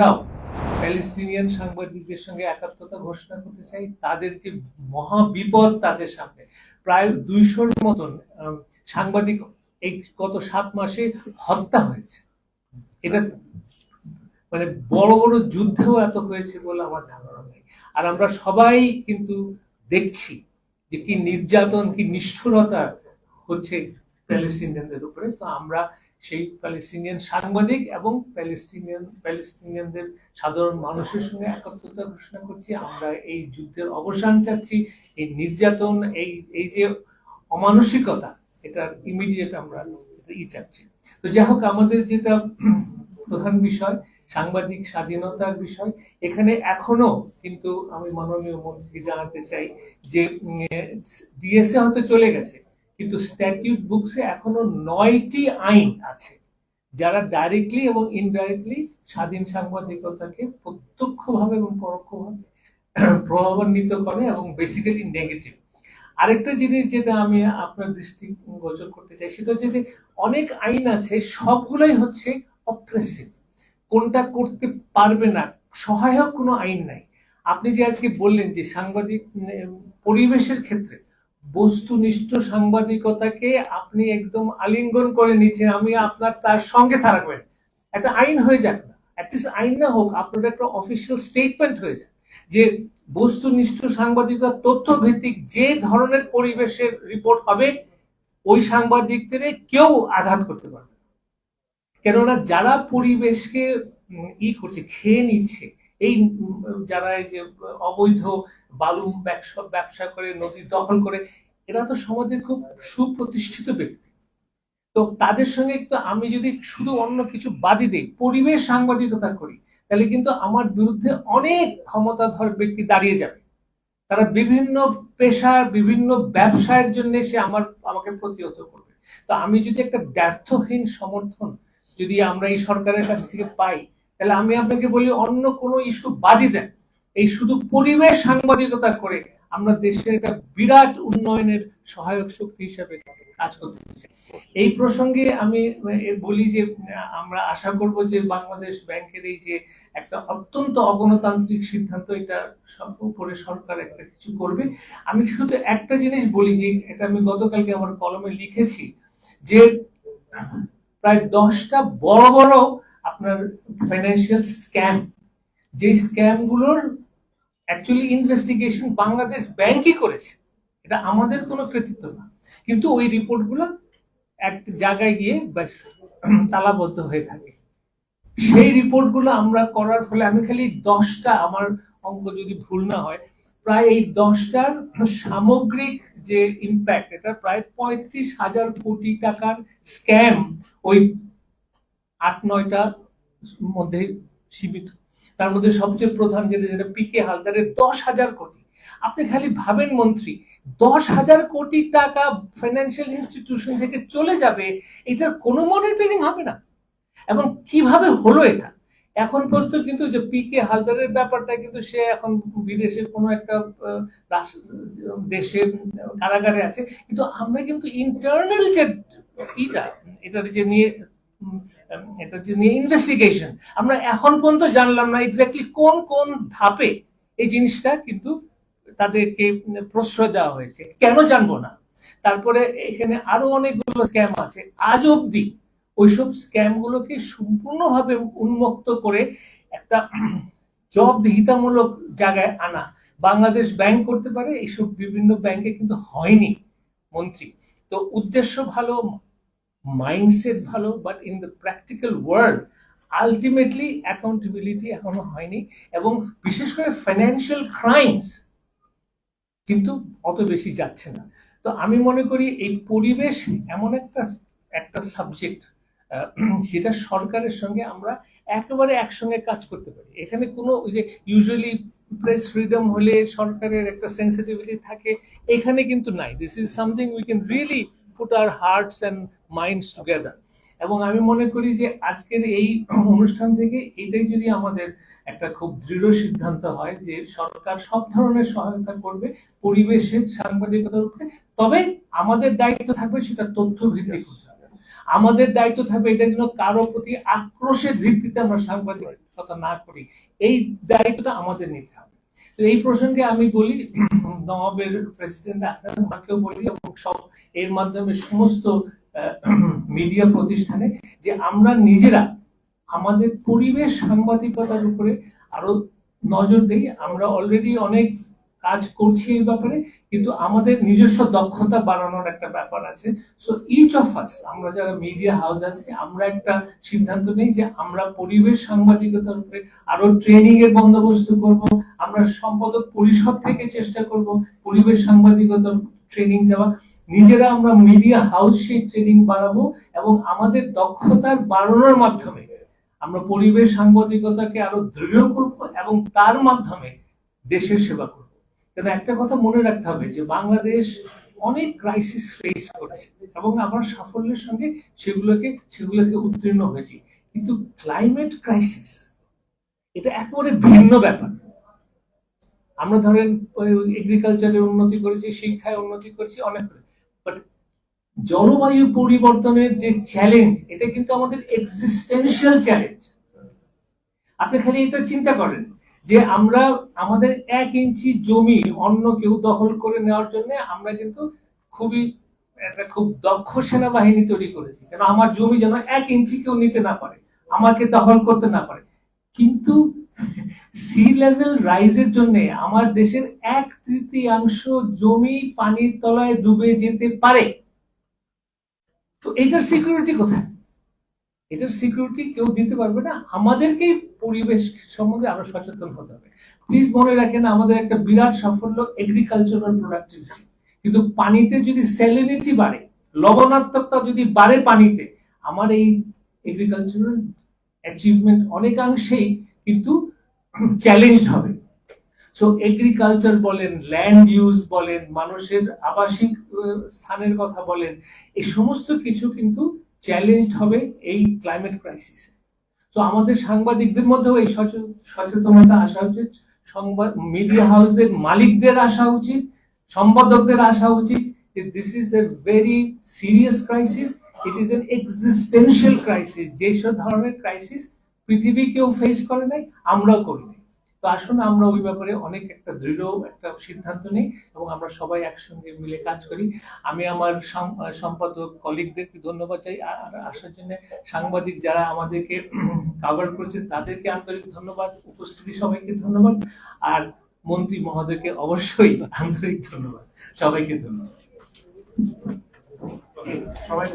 আমরাও প্যালেস্টিনিয়ান সাংবাদিকদের সঙ্গে একাত্মতা ঘোষণা করতে চাই, তাদের যে মহা বিপদ তাদের সামনে। প্রায় দুইশোর মতন সাংবাদিক এই গত সাত মাসে হত্যা হয়েছে। এটা মানে বড় বড় যুদ্ধেও এত হয়েছে বলে আমার ধারণা নেই। আর আমরা সবাই কিন্তু দেখছি যে কি নির্যাতন, কি নিষ্ঠুরতা হচ্ছে প্যালেস্টিনিয়ানদের উপরে। তো আমরা সেই প্যালেস্টিনিয়ান সাংবাদিক এবং প্যালেস্টিনিয়ান, প্যালেস্টিনিয়ানদের সাধারণ মানুষের সঙ্গে একত্রতা ঘোষণা করছি। আমরা এই যুদ্ধের অবসান চাচ্ছি। এই নির্যাতন, এই এই যে অমানসিকতা, এটার ইমিডিয়েট আমরা ই চাচ্ছি। তো যাই হোক, আমাদের যেটা প্রধান বিষয়, সাংবাদিক স্বাধীনতার বিষয়, এখানে এখনও কিন্তু আমি মাননীয় মন্ত্রীকে জানাতে চাই যে ডিএসএ হয়তো চলে গেছে। কিন্তু স্ট্যাটিউট বুকসে এখনও নয়টি আইন আছে, যারা ডাইরেক্টলি এবং ইনডাইরেক্টলি স্বাধীন সাংবাদিকতাকে প্রত্যক্ষভাবে এবং পরোক্ষভাবে প্রভাবান্বিত করে এবং বেসিক্যালি নেগেটিভ আরেকটা জিনিস যেটা আমি আপনার দৃষ্টি গোচর করতে চাই, সেটা হচ্ছে যে অনেক আইন আছে, সবগুলোই হচ্ছে অপ্রেসিভ কোনটা করতে পারবে না, সহায়ক কোনো আইন নাই। আপনি যে আজকে বললেন যে সাংবাদিক পরিবেশের ক্ষেত্রে বস্তুনিষ্ঠ সাংবাদিকতাকে আপনি একদম আলিঙ্গন করে নিচ্ছেন। আমি আপনার তার সঙ্গে থাকবেন। একটা আইন হয়ে যাক না। অ্যাটলিস্ট আইন না হোক, আপনার একটা অফিসিয়াল স্টেটমেন্ট হয়ে যাক যে বস্তুনিষ্ঠ সাংবাদিকতা তথ্য ভিত্তিক যে ধরনের পরিবেশের রিপোর্ট হবে, ওই সাংবাদিকদের কেউ আঘাত করতে পারবে। কেননা যারা পরিবেশকে ই করছে, খেয়ে নিচ্ছে এই যারা এই যে, অবৈধ বালু ব্যবসা ব্যবসা করে, নদী দখল করে, এরা তো সমাজের খুব সুপ্রতিষ্ঠিত ব্যক্তি। তো তাদের সঙ্গে একটু আমি যদি শুধু অন্য কিছু বাদই দিই, পরিবেশ সাংবাদিকতা করি, তাহলে কিন্তু আমার বিরুদ্ধে অনেক ক্ষমতাধর ব্যক্তি দাঁড়িয়ে যাবে। তারা বিভিন্ন পেশার, বিভিন্ন ব্যবসায়ের জন্য সে আমার, আমাকে প্রতিহত করবে। তো আমি যদি একটা ব্যর্থহীন সমর্থন যদি আমরা এই সরকারের কাছ থেকে পাই তাহলে আমি আপনাকে বলি, অন্য কোনো ইস্যু বাদই দেন। এই শুধু পরিবেশ সাংবাদিকতা করে আমরা দেশের একটা বিরাট উন্নয়নের সহায়ক শক্তি হিসাবে কাজ করতে এই প্রসঙ্গে আমি বলি যে, আমরা আশা করব যে বাংলাদেশ ব্যাংকের এই যে একটা অত্যন্ত অগণতান্ত্রিক সিদ্ধান্ত, এটা উপরে সরকার একটা কিছু করবে। আমি শুধু একটা জিনিস বলি যে, এটা আমি গতকালকে আমার কলমে লিখেছি যে, প্রায় দশটা বড় বড় আপনার ফাইন্যান্সিয়াল স্ক্যাম যে স্ক্যামগুলোর অ্যাকচুয়ালি ইনভেস্টিগেশন বাংলাদেশ ব্যাংকই করেছে। এটা আমাদের কোনো কৃতিত্ব না। কিন্তু ওই রিপোর্টগুলো এক জায়গায় গিয়ে ব্যাস তালাবদ্ধ হয়ে থাকে। সেই রিপোর্টগুলো আমরা করার ফলে আমি খালি দশটা, আমার অঙ্ক যদি ভুল না হয়, প্রায় এই দশটার সামগ্রিক যে ইম্প্যাক্ট এটা প্রায় পঁয়ত্রিশ হাজার কোটি টাকার স্ক্যাম ওই আট নয়টা মধ্যে সীমিত। তার মধ্যে সবচেয়ে প্রধান যেটা যেটা পিকে হালদারের দশ হাজার কোটি। আপনি খালি ভাবেন, মন্ত্রী, দশ হাজার কোটি টাকা ফাইন্যান্সিয়াল ইনস্টিটিউশন থেকে চলে যাবে, এটার কোনো মনিটরিং হবে না। এবং কীভাবে হলো এটা? এখন পর্যন্ত কিন্তু যে পিকে হালদারের ব্যাপারটা কিন্তু সে এখন বিদেশের কোনো একটা দেশের কারাগারে আছে। কিন্তু আমরা কিন্তু ইন্টারনাল যে ইটা, এটার যে নিয়ে এটা নিয়ে ইনভেস্টিগেশন আমরা এখন পর্যন্ত জানলাম না এক্স্যাক্টলি কোন কোন ধাপে এই জিনিসটা কিন্তু তাদেরকে প্রশ্রয় দেওয়া হয়েছে। কেন জানব না? তারপরে এখানে আরও অনেকগুলো স্ক্যাম আছে। আজ অব্দি ওইসব স্ক্যাম গুলোকে সম্পূর্ণভাবে উন্মুক্ত করে একটা জবাবদিহিতামূলক জায়গায় আনা। বাংলাদেশ ব্যাংক করতে পারে, এইসব বিভিন্ন ব্যাংকে কিন্তু হয়নি মন্ত্রী। তো উদ্দেশ্য ভালো মাইন্ডসেট ভালো but in the practical world ultimately accountability এখনও হয়নি এবং বিশেষ করে ফাইন্যান্সিয়াল ক্রাইমস কিন্তু অত বেশি যাচ্ছে না। তো আমি মনে করি এই পরিবেশ এমন একটা একটা সাবজেক্ট সেটা সরকারের সঙ্গে আমরা একেবারে একসঙ্গে কাজ করতে পারি। এখানে কোনো ওই যে ইউজুয়ালি প্রেস ফ্রিডম হলে সরকারের একটা সেন্সিটিভিটি থাকে, এখানে কিন্তু নাই। This is something we can really put our hearts and minds together এবং আমি মনে করি যে আজকের এই অনুষ্ঠান থেকে এটাই যদি আমাদের একটা খুব দৃঢ় সিদ্ধান্ত হয় যে সরকার সব ধরনের সহায়তা করবে পরিবেশের সাংবাদিকতার উপরে, তবে আমাদের দায়িত্ব থাকবে সেটা তথ্য ভিত্তিক। আমাদের দায়িত্ব থাকবে এটা যেন কারও প্রতি আক্রোশের ভিত্তিতে আমরা সাংবাদিকতা না করি। এই দায়িত্বটা আমাদের নিতে হবে। তো এই প্রসঙ্গে আমি বলি, নবাবের প্রেসিডেন্ট আমাকেও বলি এবং সব এর মাধ্যমে সমস্ত মিডিয়া প্রতিষ্ঠানে যে আমরা নিজেরা আমাদের পরিবেশ সাংবাদিকতার উপরে আরও নজর দিই। আমরা অলরেডি অনেক কাজ করছি এই ব্যাপারে, কিন্তু আমাদের নিজস্ব দক্ষতা বাড়ানোর একটা ব্যাপার আছে। সো ইচ অফ আস আমরা যারা মিডিয়া হাউস আছে, আমরা একটা সিদ্ধান্ত নেই যে আমরা পরিবেশ সাংবাদিকতার উপরে আরও ট্রেনিং এর বন্দোবস্ত করব, আমরা সম্পাদক পরিষদ থেকে চেষ্টা করব পরিবেশ সাংবাদিকতার ট্রেনিং দেওয়া। নিজেরা আমরা মিডিয়া হাউস সেই ট্রেনিং বাড়াবো এবং আমাদের দক্ষতার বাড়ানোর মাধ্যমে আমরা পরিবেশ সাংবাদিকতাকে আরও দৃঢ় করব এবং তার মাধ্যমে দেশের সেবা করব। তবে একটা কথা মনে রাখতে হবে যে বাংলাদেশ অনেক ক্রাইসিস ফেস করছে এবং আমরা সাফল্যের সঙ্গে সেগুলোকে সেগুলোকে উত্তীর্ণ হয়েছি। কিন্তু ক্লাইমেট ক্রাইসিস এটা একেবারে ভিন্ন ব্যাপার। আমরা ধরেন এগ্রিকালচারে উন্নতি করেছি, শিক্ষায় উন্নতি করেছি, অনেক বাট জলবায়ু পরিবর্তনের যে চ্যালেঞ্জ এটা কিন্তু আমাদের এক্সিস্টেন্সিয়াল চ্যালেঞ্জ আপনি খালি এটা চিন্তা করেন যে আমরা আমাদের এক ইঞ্চি জমি অন্য কেউ দখল করে নেওয়ার জন্য আমরা কিন্তু খুবই একটা খুব দক্ষ সেনাবাহিনী তৈরি করেছি। কেন আমার জমি যেন এক ইঞ্চি কেউ নিতে না পারে, আমাকে দখল করতে না পারে। কিন্তু সি লেভেল রাইজের জন্য আমার দেশের এক তৃতীয়াংশ জমি পানির তলায় ডুবে যেতে পারে। তো এটার সিকিউরিটি কোথায়? এটার সিকিউরিটি কেউ দিতে পারবে না। আমাদেরকেই পরিবেশ সম্বন্ধে আরও সচেতন হতে হবে। প্লিজ মনে রাখেন, আমাদের একটা বিরাট সাফল্য এগ্রিকালচারাল প্রোডাক্টিভিটি কিন্তু পানিতে যদি স্যালিনিটি বাড়ে লবণাত্মকতা যদি বাড়ে পানিতে, আমার এই এগ্রিকালচারাল অ্যাচিভমেন্ট অনেকাংশেই কিন্তু চ্যালেঞ্জ হবে। সো এগ্রিকালচার বলেন ল্যান্ড ইউজ বলেন, মানুষের আবাসিক স্থানের কথা বলেন এই সমস্ত কিছু কিন্তু চ্যালেঞ্জ হবে এই ক্লাইমেট ক্রাইসিসে তো আমাদের সাংবাদিকদের মধ্যেও এই সচেতনতা আসা উচিত, সংবাদ মিডিয়া হাউসের মালিকদের আসা উচিত, সম্পাদকদের আসা উচিত যে this is a very serious crisis it is an existential crisis যেসব ধরনের ক্রাইসিস পৃথিবী কেউ ফেস করে নাই, আমরাও করি নাই। তো আসুন আমরা ওই ব্যাপারে অনেক একটা দৃঢ় একটা সিদ্ধান্ত নিই এবং আমরা সবাই একসঙ্গে মিলে কাজ করি। আমি আমার সম্পাদক কলিগদেরকে ধন্যবাদ চাই আর আসার জন্য সাংবাদিক যারা আমাদেরকে কাভার করছে, তাদেরকে আন্তরিক ধন্যবাদ। উপস্থিতি সবাইকে ধন্যবাদ। আর মন্ত্রী মহোদয়কে অবশ্যই আন্তরিক ধন্যবাদ। সবাইকে ধন্যবাদ। সবাই